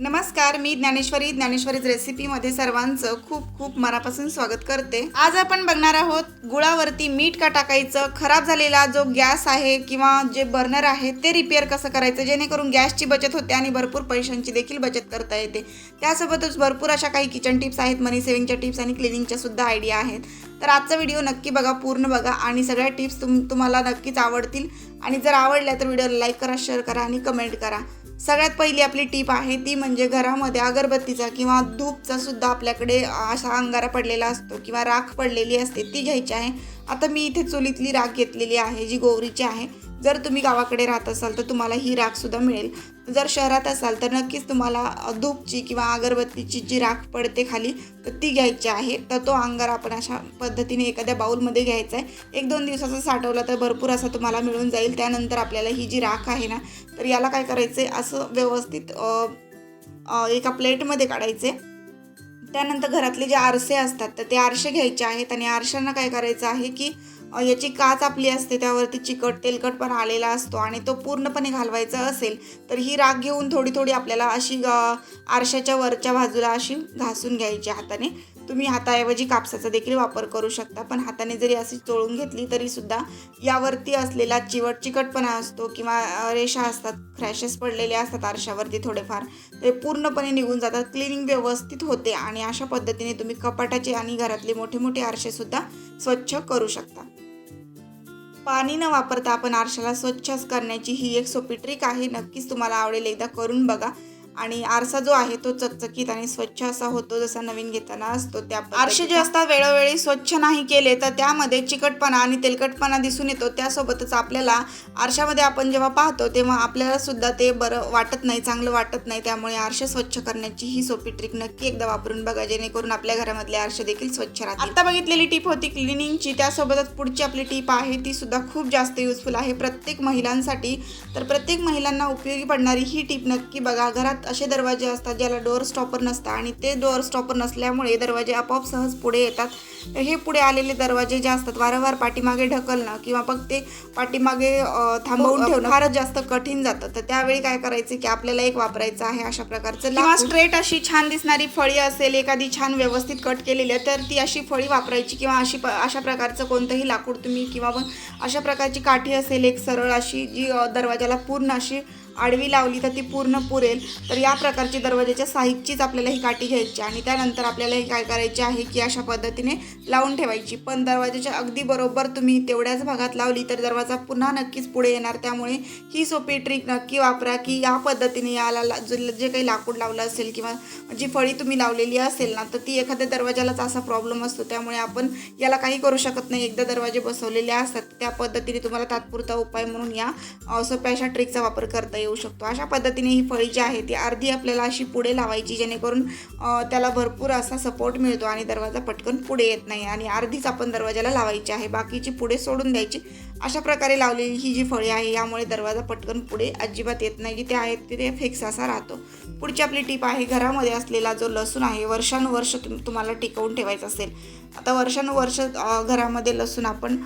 नमस्कार मी ज्ञानेश्वरी. ज्ञानेश्वरीज रेसिपीमध्ये सर्वांचं खूप खूप मनापासून स्वागत करते. आज आपण बघणार आहोत गुळावरती मीठ का टाकायचं खराब झालेला जो गॅस आहे किंवा जे बर्नर आहे ते रिपेअर कसं करायचं जेणेकरून गॅसची बचत होते आणि भरपूर पैशांची देखील बचत करता येते. त्यासोबतच भरपूर अशा काही किचन टिप्स आहेत मनी सेविंगच्या टिप्स आणि क्लिनिंगच्या सुद्धा आयडिया आहेत. तर आजचा व्हिडिओ नक्की बघा पूर्ण बघा आणि सगळ्या टिप्स तुम तुम्हाला नक्कीच आवडतील. आणि जर आवडल्या तर व्हिडिओला लाईक करा शेअर करा आणि कमेंट करा. सगळ्यात पहिली आपली टीप आहे ती म्हणजे घरामध्ये अगरबत्तीचा किंवा धूपचा सुद्धा आपल्याकडे असा अंगारा पडलेला असतो किंवा राख पडलेली असते ती घ्यायची आहे. आता मी इथे चुलीतली राख घेतलेली आहे जी गोवरीची आहे. जर तुम्ही गावाकडे राहत असाल तर तुम्हाला ही राखसुद्धा मिळेल. जर शहरात असाल तर नक्कीच तुम्हाला धूपची किंवा अगरबत्तीची जी राख पडते खाली तर ती घ्यायची आहे. तर तो अंगार आपण अशा पद्धतीने एखाद्या बाऊलमध्ये घ्यायचा आहे. एक दोन दिवसाचा साठवला तर भरपूर असा तुम्हाला मिळून जाईल. त्यानंतर आपल्याला ही जी राख आहे ना तर याला काय करायचं आहे असं व्यवस्थित एका प्लेटमध्ये काढायचे त्यानंतर घरातले जे आरसे असतात तर ते आरसे घ्यायचे आहेत आणि आरशांना काय करायचं आहे की याची काच आपली असते त्यावरती चिकट तेलकटपणा आलेला असतो आणि तो पूर्णपणे घालवायचा असेल तर ही राख घेऊन थोडी थोडी आपल्याला अशी आरशाच्या वरच्या बाजूला अशी घासून घ्यायची हाताने. तुम्ही हाताऐवजी कापसाचा देखील वापर करू शकता पण हाताने जरी अशी चोळून घेतली तरी सुद्धा यावरती असलेला चिवट चिकटपणा असतो किंवा रेषा असतात क्रॅशेस पडलेले असतात आरशावरती थोडेफार ते पूर्णपणे निघून जातात क्लिनिंग व्यवस्थित होते आणि अशा पद्धतीने तुम्ही कपाटाचे आणि घरातले मोठे मोठे आरसे सुद्धा स्वच्छ करू शकता. पाणी न वापरता आपण आरशाला स्वच्छच करण्याची ही एक सोपी ट्रिक आहे. नक्कीच तुम्हाला आवडेल. एकदा करून बघा. आणि आरसा जो आहे तो चकचकीत आणि स्वच्छ असा होतो जसा नवीन घेताना असतो त्या आरसे जे असतात वेळोवेळी स्वच्छ नाही केले तर त्यामध्ये चिकटपणा आणि तेलकटपणा दिसून येतो. त्यासोबतच आपल्याला आरशामध्ये आपण जेव्हा पाहतो तेव्हा आपल्याला सुद्धा ते बरं वाटत नाही चांगलं वाटत नाही. त्यामुळे आरसे स्वच्छ करण्याची ही सोपी ट्रिक नक्की एकदा वापरून बघा जेणेकरून आपल्या घरामधले आरसे देखील स्वच्छ राहतील. आता बघितलेली टीप होती क्लिनिंगची. त्यासोबतच पुढची आपली टीप आहे ती सुद्धा खूप जास्त युजफुल आहे प्रत्येक महिलांसाठी. तर प्रत्येक महिलांना उपयोगी पडणारी ही टीप नक्की बघा. घरात असे दरवाजे असतात ज्याला डोअर स्टॉपर नसतात आणि ते डोअर स्टॉपर नसल्यामुळे दरवाजे आपोआप सहज पुढे येतात. तर हे पुढे आलेले दरवाजे जे असतात वारंवार पाठीमागे ढकलणं किंवा मग ते पाठीमागे थांबवून ठेवणं फारच जास्त कठीण जातं. तर त्यावेळी काय करायचं की आपल्याला एक वापरायचं आहे अशा प्रकारचं किंवा स्ट्रेट अशी छान दिसणारी फळी असेल एखादी छान व्यवस्थित कट केलेली आहे तर ती अशी फळी वापरायची किंवा अशी अशा प्रकारचं कोणतंही लाकूड तुम्ही किंवा मग अशा प्रकारची काठी असेल एक सरळ अशी जी दरवाजाला पूर्ण अशी आडवी लावली तर ती पूर्ण पुरेल. तर या प्रकारची दरवाजाच्या साईजचीच आपल्याला ही काठी घ्यायची आणि त्यानंतर आपल्याला हे काय करायचे आहे की अशा पद्धतीने लावून ठेवायची. पण दरवाजाच्या अगदी बरोबर तुम्ही तेवढ्याच भागात लावली तर दरवाजा पुन्हा नक्कीच पुढे येणार. त्यामुळे ही सोपी ट्रिक नक्की वापरा की या पद्धतीने याला जे जे काही लाकूड लावलं असेल किंवा जी फळी तुम्ही लावलेली असेल ना तर ती एखाद्या दरवाजालाच असा प्रॉब्लेम असतो. त्यामुळे आपण याला काही करू शकत नाही. एकदा दरवाजे बसवलेले असतात त्या पद्धतीने तुम्हाला तात्पुरता उपाय म्हणून या सोप्या अशा ट्रिकचा वापर करता येईल येऊ शकतो. अशा पद्धतीने ही फळी जी आहे ती अर्धी आपल्याला अशी पुढे लावायची जेणेकरून त्याला भरपूर असा सपोर्ट मिळतो आणि दरवाजा पटकन पुढे येत नाही. आणि अर्धीच आपण दरवाजाला लावायची आहे. बाकीची पुढे सोडून द्यायची. अशा प्रकारे लावलेली ही जी फळे आहे यामुळे दरवाजा पटकन पुढे अजिबात येत नाही. जिथे आहेत तिथे फिक्स असा राहतो. पुढची आपली टीप आहे घरामध्ये असलेला जो लसूण आहे वर्षानुवर्ष तुम तुम्हाला टिकवून ठेवायचा असेल. आता वर्षानुवर्ष घरामध्ये लसूण आपण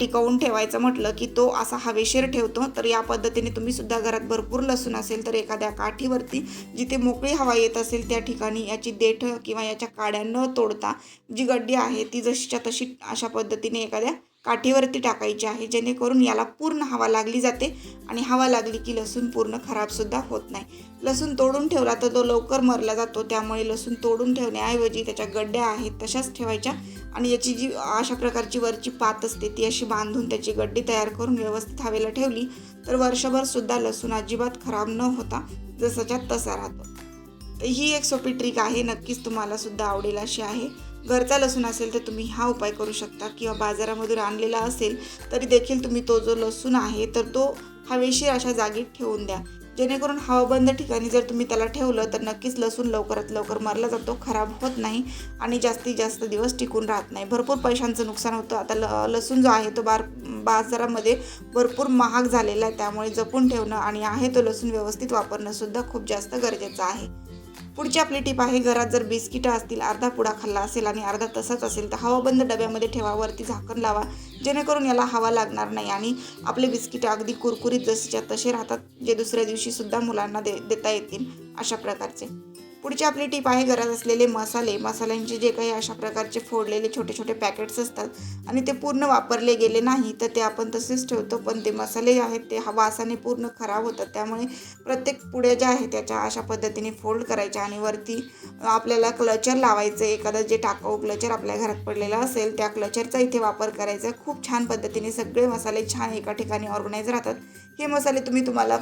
टिकवून ठेवायचं म्हटलं की तो असा हवेशीर ठेवतो. तर या पद्धतीने तुम्ही सुद्धा घरात भरपूर लसूण असेल तर एखाद्या काठीवरती जिथे मोकळी हवा येत असेल त्या ठिकाणी याची देठ किंवा याच्या काड्या न तोडता जी गड्डी आहे ती जशीच्या तशी अशा पद्धतीने एखाद्या काठीवरती टाकायची आहे जेणेकरून याला पूर्ण हवा लागली जाते आणि हवा लागली की लसूण पूर्ण खराबसुद्धा होत नाही. लसूण तोडून ठेवला तर तो लवकर मरला जातो त्यामुळे लसूण तोडून ठेवण्याऐवजी त्याच्या गड्ड्या आहेत तशाच ठेवायच्या आणि याची जी अशा प्रकारची वरची पात असते ती अशी बांधून त्याची गड्डी तयार करून व्यवस्थित हवेला ठेवली तर वर्षभर सुद्धा लसूण अजिबात खराब न होता जसाच्या तसा राहतो. ही एक सोपी ट्रिक आहे नक्कीच तुम्हाला सुद्धा आवडेल अशी आहे. घरचा लसूण असेल तर तुम्ही हा उपाय करू शकता. किंवा बाजारामधून आणलेला असेल तरी देखील तुम्ही तो जो लसूण आहे तर तो हवेशीर अशा जागी ठेवून द्या. जेणेकरून हवाबंद ठिकाणी जर तुम्ही त्याला ठेवलं तर नक्कीच लसूण लवकरात लवकर मरला जातो खराब होत नाही आणि जास्तीत जास्त दिवस टिकून राहत नाही. भरपूर पैशांचं नुकसान होतं. आता ल लसूण जो आहे तो बार बाजारामध्ये भरपूर महाग झालेला आहे. त्यामुळे जपून ठेवणं आणि आहे तो लसूण व्यवस्थित वापरणंसुद्धा खूप जास्त गरजेचं आहे. पुढची आपली टीप आहे घरात जर बिस्किटं असतील अर्धा पुडा खाल्ला असेल आणि अर्धा तसाच असेल तर हवाबंद डब्यामध्ये ठेवा वरती झाकण लावा जेणेकरून याला हवा लागणार नाही आणि आपले बिस्किटं अगदी कुरकुरीत जसेच्या तसे राहतात जे दुसऱ्या दिवशीसुद्धा मुलांना दे देता येतील अशा प्रकारचे. पुढची आपली टीप आहे घरात असलेले मसाले. मसाल्यांचे जे काही अशा प्रकारचे फोडलेले छोटे छोटे पॅकेट्स असतात आणि ते पूर्ण वापरले गेले नाही तर ते आपण तसेच ठेवतो. पण ते मसाले आहेत ते हा वासाने पूर्ण खराब होतात. त्यामुळे प्रत्येक पुढे ज्या आहे त्याच्या अशा पद्धतीने फोल्ड करायच्या आणि वरती आपल्याला क्लचर लावायचं. एखादं जे टाकाऊ क्लचर आपल्या घरात पडलेलं असेल त्या क्लचरचा इथे वापर करायचा. खूप छान पद्धतीने सगळे मसाले छान एका ठिकाणी ऑर्गनाईज राहतात. हे मसाले तुम्ही तुम्हाला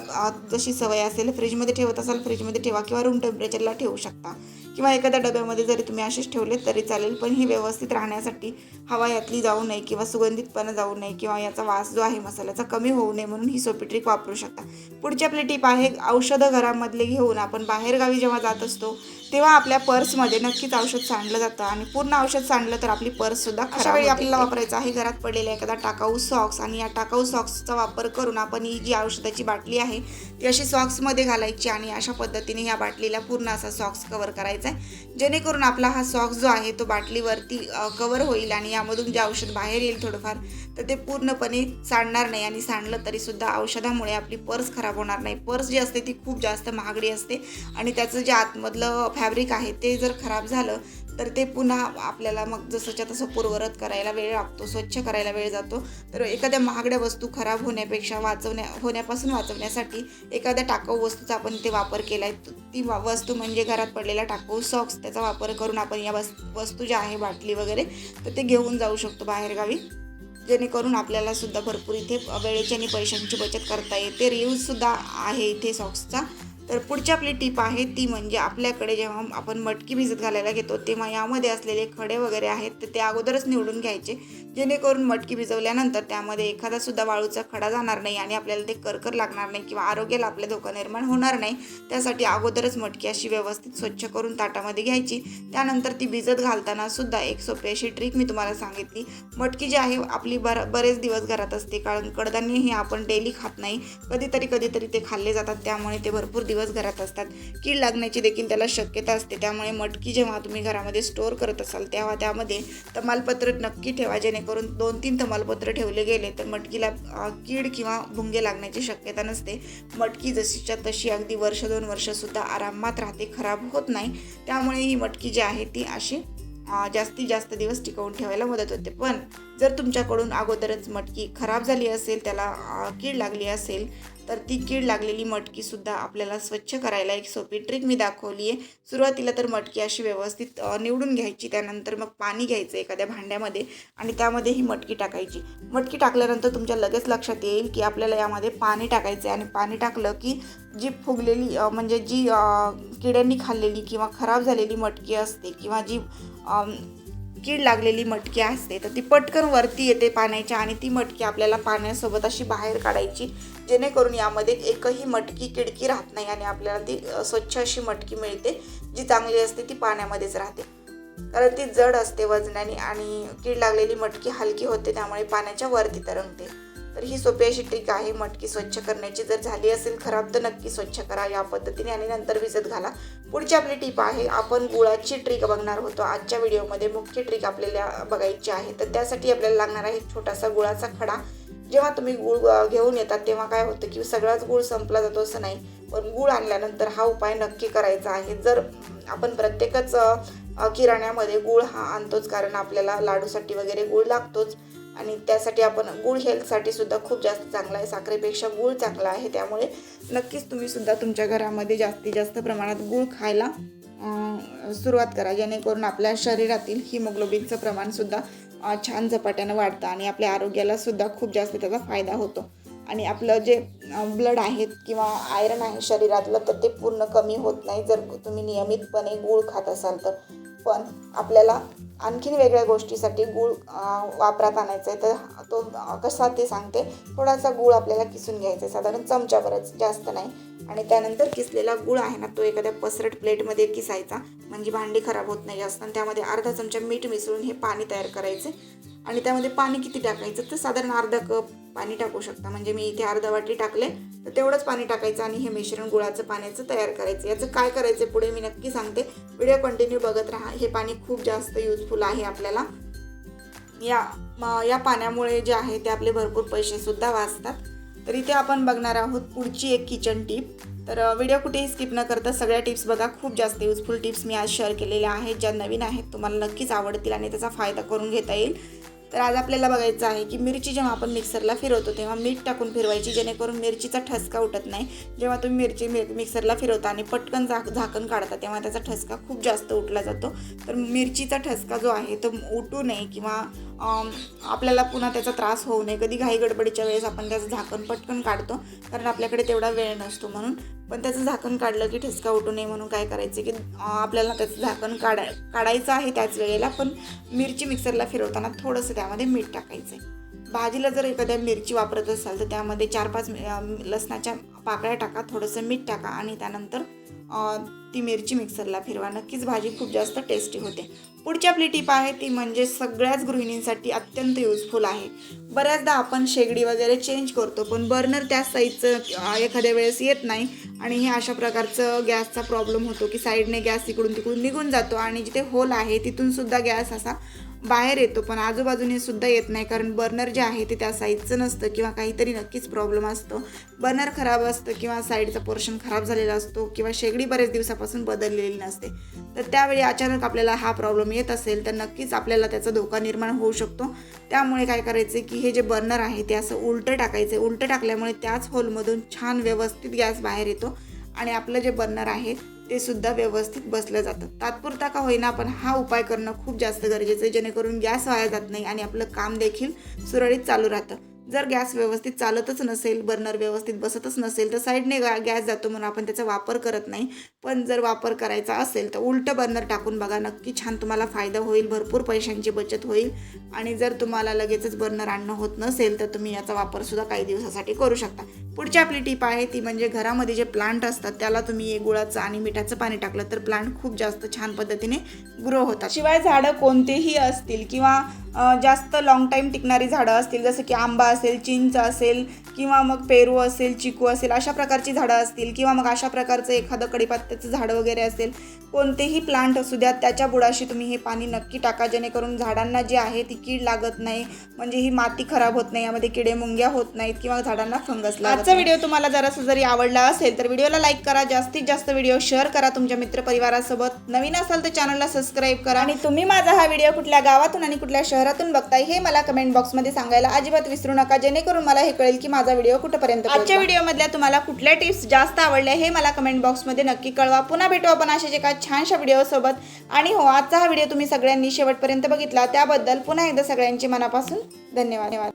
जशी सवय असेल फ्रीजमध्ये ठेवत असाल फ्रीजमध्ये ठेवा किंवा रूम टेम्परेचरला ठेवू शकता. किंवा एखाद्या डब्यामध्ये जरी तुम्ही असेच ठेवले तरी चालेल पण ही व्यवस्थित राहण्यासाठी हवा यातली जाऊ नये किंवा सुगंधितपणा जाऊ नये किंवा याचा वास जो आहे मसाल्याचा कमी होऊ नये म्हणून ही सोपी ट्रिक वापरू शकता. पुढची आपली टीप आहे औषधं घरामधले घेऊन आपण बाहेरगावी जेव्हा जात असतो तेव्हा आपल्या पर्समध्ये नक्कीच औषध सांडलं जातं आणि पूर्ण औषध सांडलं तर आपली पर्ससुद्धा खराब वेळी आपल्याला वापरायचं आहे. घरात पडलेला एखादा टाकाऊ सॉक्स आणि या टाकाऊ सॉक्सचा वापर करून आपण ही जी औषधाची बाटली आहे ती अशी सॉक्समध्ये घालायची आणि अशा पद्धतीने या बाटलीला पूर्ण असा सॉक्स कवर करायचा आहे. जेणेकरून आपला हा सॉक्स जो आहे तो बाटलीवरती कवर होईल आणि यामधून जे औषध बाहेर येईल थोडंफार तर ते पूर्णपणे सांडणार नाही आणि सांडलं तरी सुद्धा औषधामुळे आपली पर्स खराब होणार नाही. पर्स जी असते ती खूप जास्त महागडी असते आणि त्याचं जे आतमधलं फॅब्रिक आहे ते जर खराब झालं तर ते पुन्हा आपल्याला मग जसंच्या तसं पूर्वरत करायला वेळ लागतो स्वच्छ करायला वेळ जातो. तर एखाद्या महागड्या वस्तू खराब होण्यापेक्षा वाचवण्या होण्यापासून वाचवण्यासाठी एखाद्या टाकाऊ वस्तूचा आपण ते वापर केला आहे ती वा- वस्तू म्हणजे घरात पडलेला टाकाऊ सॉक्स त्याचा वापर करून आपण या वस् वस्तू ज्या आहे बाटली वगैरे तर ते घेऊन जाऊ शकतो बाहेरगावी. जेणेकरून आपल्याला सुद्धा भरपूर इथे वेळेची आणि पैशांची बचत करता येते. रियूजसुद्धा आहे इथे सॉक्सचा तर पुढची आपली टीप आहे ती म्हणजे आपल्याकडे जेव्हा आपण मटकी भिजत घालायला घेतो तेव्हा यामध्ये असलेले खडे वगैरे आहेत तर ते अगोदरच निवडून घ्यायचे. जेणेकरून मटकी भिजवल्यानंतर त्यामध्ये एखादा सुद्धा वाळूचा खडा जाणार नाही आणि आपल्याला ते करकर लागणार नाही किंवा आरोग्याला आपल्या धोका निर्माण होणार नाही. त्यासाठी अगोदरच मटकी अशी व्यवस्थित स्वच्छ करून ताटामध्ये घ्यायची. त्यानंतर ती भिजत घालताना सुद्धा एक सोपी अशी ट्रिक मी तुम्हाला सांगितली. मटकी जी आहे आपली बर बरेच दिवस घरात असते. कारण कडधान्य हे आपण डेली खात नाही. कधीतरी कधीतरी ते खाल्ले जातात. त्यामुळे ते भरपूर दिवस घरात असतात. कीड लागण्याची देखील त्याला शक्यता असते. त्यामुळे मटकी जेव्हा तुम्ही घरामध्ये स्टोअर करत असाल तेव्हा त्यामध्ये तमालपत्र नक्की ठेवा. जेणेकरून दोन तीन तमालपत्र ठेवले गेले तर मटकीला कीड किंवा भुंगे लागण्याची शक्यता नसते. मटकी जशीच्या तशी अगदी वर्ष दोन वर्षसुद्धा आरामात राहते खराब होत नाही. त्यामुळे ही मटकी जी आहे ती अशी जास्तीत जास्त दिवस टिकवून ठेवायला मदत होते. पण जर तुमच्याकडून अगोदरच मटकी खराब झाली असेल त्याला कीड लागली असेल तर ती कीड लागलेली मटकीसुद्धा आपल्याला स्वच्छ करायला एक सोपी ट्रिक मी दाखवली आहे. सुरुवातीला तर मटकी अशी व्यवस्थित निवडून घ्यायची त्यानंतर मग पाणी घ्यायचं एखाद्या भांड्यामध्ये आणि त्यामध्ये ही मटकी टाकायची. मटकी टाकल्यानंतर तुमच्या लगेच लक्षात येईल की आपल्याला यामध्ये पाणी टाकायचं आहे आणि पाणी टाकलं की जी फुगलेली म्हणजे जी किड्यांनी खाल्लेली किंवा खराब झालेली मटकी असते किंवा जी कीड लागलेली मटकी असते तर ती पटकन वरती येते पाण्याच्या आणि ती मटकी आपल्याला पाण्यासोबत अशी बाहेर काढायची जेणेकरून यामध्ये एकही मटकी किडकी राहत नाही आणि आपल्याला ती स्वच्छ अशी मटकी मिळते जी चांगली असते ती पाण्यामध्येच राहते. कारण ती जड असते वजनाने आणि कीड लागलेली मटकी हलकी होते त्यामुळे पाण्याच्या वरती तरंगते. तर ही सोपी अशी ट्रिक आहे मटकी स्वच्छ करण्याची. जर झाली असेल खराब तर नक्की स्वच्छ करा या पद्धतीने आणि नंतर विजत घाला. पुढची आपली टीप आहे आपण गुळाची ट्रिक बघणार होतो. आजच्या व्हिडिओमध्ये मुख्य ट्रिक आपल्याला बघायची आहे. तर त्यासाठी आपल्याला लागणार आहे एक छोटासा गुळाचा खडा. जेव्हा तुम्ही गुळ घेऊन येतात तेव्हा काय होतं की सगळाच गुळ संपला जातो असं नाही. पण गुळ आणल्यानंतर हा उपाय नक्की करायचा आहे. जर आपण प्रत्येकच किराण्यामध्ये गुळ हा आणतोच कारण आपल्याला लाडूसाठी वगैरे गुळ लागतोच आणि त्यासाठी आपण गुळ हेल्थसाठी सुद्धा खूप जास्त चांगला आहे. साखरेपेक्षा गुळ चांगला आहे. त्यामुळे नक्कीच तुम्ही सुद्धा तुमच्या घरामध्ये जास्तीत जास्त प्रमाणात गुळ खायला सुरुवात करा. जेणेकरून आपल्या शरीरातील हिमोग्लोबिनचं प्रमाणसुद्धा छान झपाट्यानं वाढतं आणि आपल्या आरोग्याला सुद्धा खूप जास्त त्याचा फायदा होतो. आणि आपलं जे ब्लड आहे किंवा आयरन आहे शरीरातलं तर ते पूर्ण कमी होत नाही जर तुम्ही नियमितपणे गूळ खात असाल तर. पण आपल्याला आणखीन वेगळ्या गोष्टीसाठी गूळ वापरात आणायचा आहे तर तो कसा ते सांगते. थोडासा गूळ आपल्याला किसून घ्यायचा आहे साधारण चमच्यावरच जास्त नाही. आणि त्यानंतर किसलेला गूळ आहे ना तो एखाद्या पसरट प्लेटमध्ये किसायचा. म्हणजे भांडी खराब होत नाही जास्त. आणि त्यामध्ये अर्धा चमचा मीठ मिसळून हे पाणी तयार करायचे. आणि त्यामध्ये पाणी किती टाकायचं? तर साधारण अर्धा कप पाणी टाकू शकता. म्हणजे मी इथे अर्धा वाटी टाकले. तर तेवढंच पाणी टाकायचं आणि हे मिश्रण गुळाचं पाण्याचं तयार करायचं. याचं काय करायचं पुढे मी नक्की सांगते. व्हिडिओ कंटिन्यू बघत राहा. हे पाणी खूप जास्त युजफुल आहे आपल्याला. या या पाण्यामुळे जे आहे ते आपले भरपूर पैसेसुद्धा वाचतात. तर इथे आपण बघणार आहोत पुढची एक किचन टीप तर व्हिडिओ कुठेही स्किप न करता सगळ्या टिप्स बघा. खूप जास्त युजफुल टिप्स मी आज शेअर केलेल्या आहेत ज्या नवीन आहेत तुम्हाला नक्कीच आवडतील आणि त्याचा फायदा करून घेता येईल. तर आज आपल्याला बघायचं आहे की मिरची जेव्हा आपण मिक्सरला फिरवतो तेव्हा मीठ टाकून फिरवायची जेणेकरून मिरचीचा ठसका उठत नाही. जेव्हा तुम्ही मिरची मिक्सरला फिरवता आणि पटकन झाक झाकण काढता तेव्हा त्याचा ठसका खूप जास्त उठला जातो. तर मिरचीचा ठसका जो आहे तो उठू नये किंवा आपल्याला पुन्हा त्याचा त्रास होऊ नये. कधी घाई गडबडीच्या वेळेस आपण त्याचं झाकण पटकन काढतो कारण आपल्याकडे तेवढा वेळ नसतो म्हणून. पण त्याचं झाकण काढलं की ठसका उठू नये म्हणून काय करायचं की आपल्याला त्याचं झाकण काढाय काढायचं आहे त्याच वेळेला पण मिरची मिक्सरला फिरवताना थोडंसं त्यामध्ये मीठ टाकायचं आहे भाजीला जर एखाद्या मिरची वापरत असाल तर त्यामध्ये चार पाच मि- लसणाच्या पाकळ्या टाका थोडंसं मीठ टाका आणि त्यानंतर ती मिरची मिक्सरला फिरवा. नक्कीच भाजी खूप जास्त टेस्टी होते. पुढची आपली टीप आहे ती म्हणजे सगळ्याच गृहिणींसाठी अत्यंत युजफुल आहे. बऱ्याचदा आपण शेगडी वगैरे चेंज करतो पण बर्नर त्या साईजचं एखाद्या वेळेस येत नाही आणि हे अशा प्रकारचं गॅसचा प्रॉब्लेम होतो की साईडने गॅस इकडून तिकडून निघून जातो आणि जिथे होल आहे तिथूनसुद्धा गॅस असा बाहेर येतो पण आजूबाजूने सुद्धा येत नाही. कारण बर्नर जे आहे ते त्या साईजचं नसतं किंवा काहीतरी नक्कीच प्रॉब्लेम असतो. बर्नर खराब असतं किंवा साईडचा पोर्शन खराब झालेला असतो किंवा शेगडी बरेच दिवसापासून बदललेली नसते. तर त्यावेळी अचानक आपल्याला हा प्रॉब्लेम येत असेल तर नक्कीच आपल्याला त्याचा धोका निर्माण होऊ शकतो. त्यामुळे काय करायचं की हे जे बर्नर आहे ते असं उलटं टाकायचं उलटं टाकल्यामुळे त्याच होलमधून छान व्यवस्थित गॅस बाहेर येतो आणि आपलं जे बर्नर आहे ते सुद्धा व्यवस्थित बसलं जातं. तात्पुरता का होईना पण हा उपाय करणं खूप जास्त गरजेचं आहे जेणेकरून गॅस वाया जात नाही आणि आपलं काम देखील सुरळीत चालू राहतं. जर गॅस व्यवस्थित चालतच नसेल बर्नर व्यवस्थित बसतच नसेल तर साईडने गा गॅस जातो म्हणून आपण त्याचा वापर करत नाही. पण जर वापर करायचा असेल तर उलटं बर्नर टाकून बघा नक्की छान तुम्हाला फायदा होईल भरपूर पैशांची बचत होईल. आणि जर तुम्हाला लगेचच बर्नर आणणं होत नसेल तर तुम्ही याचा वापरसुद्धा काही दिवसासाठी करू शकता. पुढची आपली टीप आहे ती म्हणजे घरामध्ये जे प्लांट असतात त्याला तुम्ही गुळाचं आणि मिठाचं पाणी टाकलं तर प्लांट खूप जास्त छान पद्धतीने ग्रो होतात. शिवाय झाडं कोणतेही असतील किंवा जास्त लाँग टाईम टिकणारी झाडं असतील जसं की आंबा असेल चिंच असेल किंवा मग पेरू असेल चिकू असेल अशा प्रकारची झाडं असतील किंवा मग अशा प्रकारचं एखादं कडीपत्त्याचं झाड वगैरे असेल कोणतेही प्लांट असू द्या त्याच्या बुडाशी तुम्ही हे पाणी नक्की टाका. जेणेकरून झाडांना जे आहे ती कीड लागत नाही म्हणजे ही माती खराब होत नाही यामध्ये किडे मुंग्या होत नाहीत किंवा झाडांना फंगस लागत आजचा व्हिडिओ तुम्हाला जरासा जरी आवडला असेल तर व्हिडिओला लाईक करा जास्तीत जास्त व्हिडिओ शेअर करा तुमच्या मित्रपरिवारासोबत. नवीन असाल तर चॅनलला सबस्क्राईब करा. आणि तुम्ही माझा हा व्हिडिओ कुठल्या गावातून आणि कुठल्या शहरातून बघताय हे मला कमेंट बॉक्समध्ये सांगायला अजिबात विसरू नका जेणेकरून मला हे कळेल की माझा व्हिडिओ कुठपर्यंत आजच्या व्हिडिओमधल्या तुम्हाला कुठल्या टिप्स जास्त आवडल्या हे मला कमेंट बॉक्समध्ये नक्की कळवा. पुन्हा भेटू आपण अशाच एका छानशा व्हिडिओसोबत आणि हो आजचा हा व्हिडिओ तुम्ही सगळ्यांनी शेवटपर्यंत बघितला. त्याबद्दल पुन्हा एकदा सगळ्यांचे मनापासून धन्यवाद.